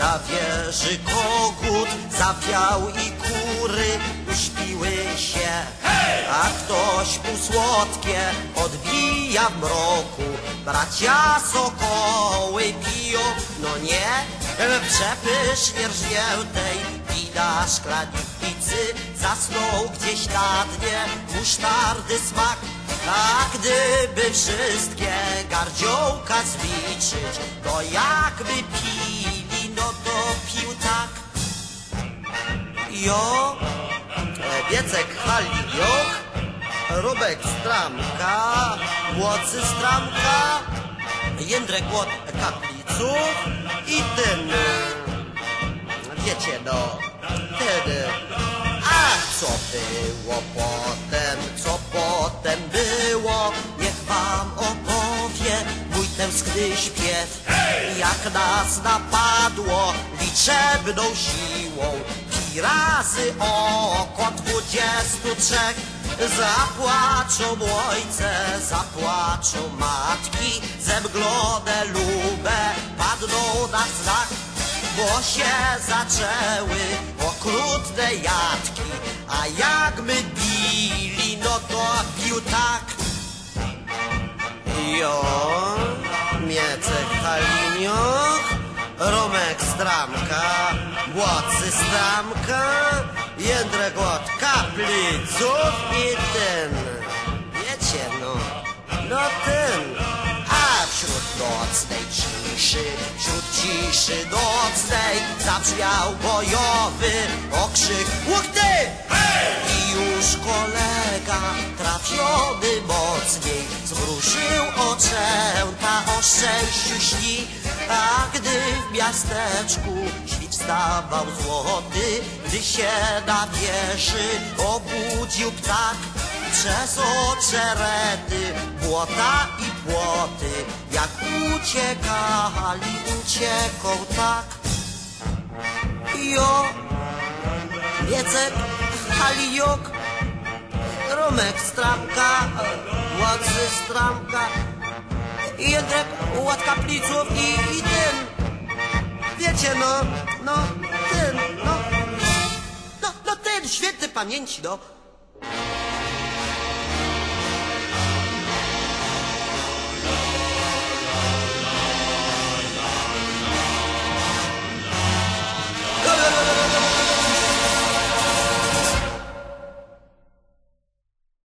Na wieży kogut zawiał i kury uśpiły się, a ktoś mu słodkie odbija w mroku. Bracia sokoły piją, no nie, przepysznie rżwię tej wina szklanicy. Zasnął gdzieś na dnie musztardy smak, a gdyby wszystkie gardziołka zliczyć, to jakby pił. Jo, e, Biecek Haliliok, Rubek Stramka, Łocy Stramka, Jędrek Łot Kapliców i ten, wiecie no, e, a co było potem, co potem było, niech wam opowie mój tęskny śpiew. Jak nas napadło liczebną siłą, pi razy oko dwudziestu trzech. Zapłaczą ojce, zapłaczą matki, zemglone lube padną na znak bo się zaczęły okrutne jatki, a jak my bili, no to bił tak. Jo, Miecek Haliniuch, Romek Stramka, Łocy Stramka, Jędrek od Kapliców i ten, wiecie no, no ten, a wśród nocnej ciszy, wśród ciszy nocnej zabrzmiał bojowy okrzyk. Łukty! I już kolega trafiony mocniej zmrużył oczęta o szczęściu śni, a gdy w miasteczku wstawał złoty, gdy się na wieży obudził ptak, przez oczerety, błota i płoty, jak uciekali, ucieką tak. Jo, Wiecek, Halijok, Romek Stramka, Łacy Stramka, Jędrek Ład Kapliców i, i ten, wiecie no, no, ten, no, no, no ten, święty pamięci, no.